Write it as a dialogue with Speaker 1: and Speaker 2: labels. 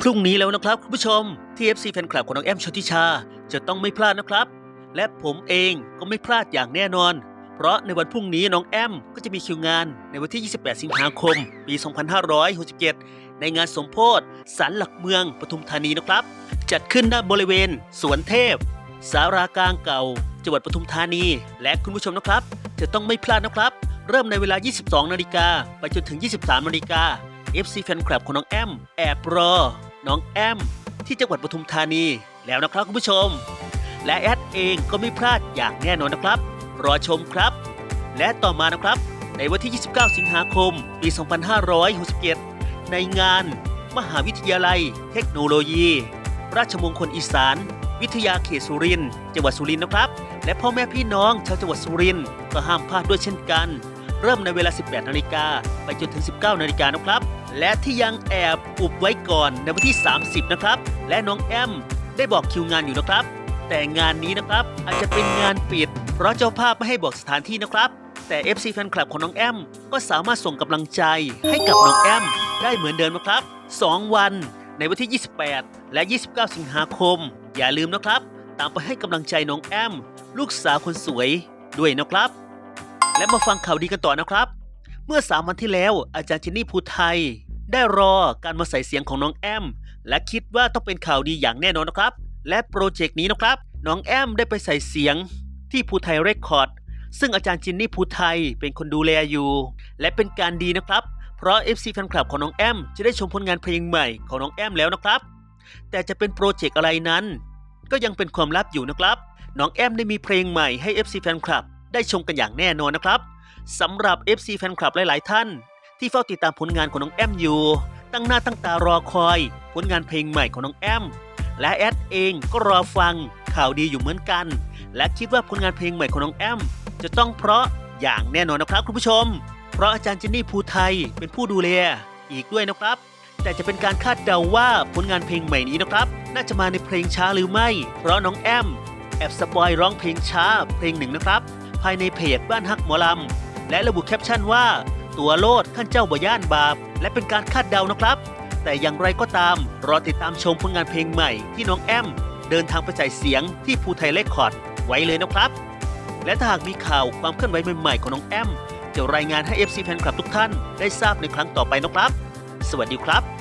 Speaker 1: พรุ่งนี้แล้วนะครับคุณผู้ชมที่ FC แฟนคลับของน้องแอมชนทิชา จะต้องไม่พลาดนะครับ และผมเองก็ไม่พลาดอย่างแน่นอน เพราะในวันพรุ่งนี้น้องแอมก็จะมีคิวงานในวันที่ 28 สิงหาคม ปี 2567 ในงานสมโพธิสันหลักเมืองปทุมธานีนะครับ จัดขึ้นณบริเวณ สวนเทพ สารากลางเก่า จังหวัดปทุมธานี และคุณผู้ชมนะครับ จะต้องไม่พลาดนะครับ เริ่มในเวลา 22 นาฬิกาไปจนถึง 23 นาฬิกา FC แฟนคลับของน้องแอมแอบรอ น้องแอม ที่จังหวัดปทุมธานีแล้วนะครับคุณผู้ชม และแอดเองก็ไม่พลาดอย่างแน่นอนนะครับ รอชมครับ และต่อมานะครับ ในวันที่ 29 สิงหาคม ปี 2567 ในงาน มหาวิทยาลัย เทคโนโลยี ราชมงคลอีสาน วิทยาเขตสุรินจังหวัดสุรินนะครับ และพ่อแม่พี่น้องชาวจังหวัดสุรินก็ห้ามพลาดด้วยเช่นกัน เริ่มในเวลา 18 นาฬิกาไปจนถึง 19 นาฬิกานะครับ และที่ยังแอบอุบไว้ก่อนในวันที่ 30 นะครับ และน้องแอมได้บอกคิวงานอยู่นะครับ แต่งานนี้นะครับอาจจะเป็นงานปิด เพราะเจ้าภาพไม่ให้บอกสถานที่นะครับ แต่ FC แฟนคลับของน้องแอม ก็สามารถส่งกำลังใจให้กับน้องแอม ได้เหมือนเดิมนะครับ 2 วันในวันที่ 28 และ 29 สิงหาคม อย่าลืมนะครับ ตามไปให้กำลังใจน้องแอม ลูกสาวคนสวยด้วยนะครับ และมาฟังข่าวดีกันต่อนะครับ เมื่อ3วันที่แล้วอาจารย์จินนี่ภูไทย ได้รอการมาใส่เสียงของน้องแอม และคิดว่าต้องเป็นข่าวดีอย่างแน่นอนนะครับ และโปรเจกต์นี้นะครับ น้องแอมได้ไปใส่เสียงที่ภูไทยเรคคอร์ดซึ่งอาจารย์จินนี่ภูไทยเป็นคนดูแลอยู่ และเป็นการดีนะครับ เพราะ FC แฟนคลับของน้องแอม จะได้ชมผลงานเพลงใหม่ของน้องแอมแล้วนะครับ แต่จะเป็นโปรเจกต์อะไรนั้น ก็ยังเป็นความลับอยู่นะครับ น้องแอมได้มีเพลงใหม่ให้ FC แฟนคลับได้ชมกันอย่างแน่นอนนะครับ สำหรับ FC แฟนคลับหลาย ๆ ท่าน ที่เฝ้าติดตามผลงานของน้องแอมอยู่ ตั้งหน้าตั้งตารอคอย ผลงานเพลงใหม่ของน้องแอม และแอดเองก็รอฟังข่าวดีอยู่เหมือนกัน และคิดว่าผลงานเพลงใหม่ของน้องแอม จะต้องเพราะอย่างแน่นอนนะครับคุณผู้ชม เพราะอาจารย์เจนนี่ภูไทยเป็นผู้ดูแลอีกด้วยนะครับ แต่จะเป็นการคาดเดาว่าผลงานเพลงใหม่นี้นะครับ น่าจะมาในเพลงช้าหรือไม่ เพราะน้องแอมแอบสปอยร้องเพลงช้าเพลงหนึ่งนะครับ ภายในเพจบ้านฮักหมอลำ และระบุแคปชั่นว่า ตัวโลดขั้นเจ้าบ่ย่านบาป และเป็นการคาดเดานะครับ แต่อย่างไรก็ตาม รอติดตามชมผลงานเพลงใหม่ที่น้องแอม เดินทางไปจ่ายเสียงที่ภูไทยเลคคอร์ดไว้เลยนะครับ และถ้าหากมีข่าวความเคลื่อนไหวใหม่ๆของน้องแอม จะรายงานให้ FC แฟนคลับทุกท่านได้ทราบในครั้งต่อไปนะครับ สวัสดีครับ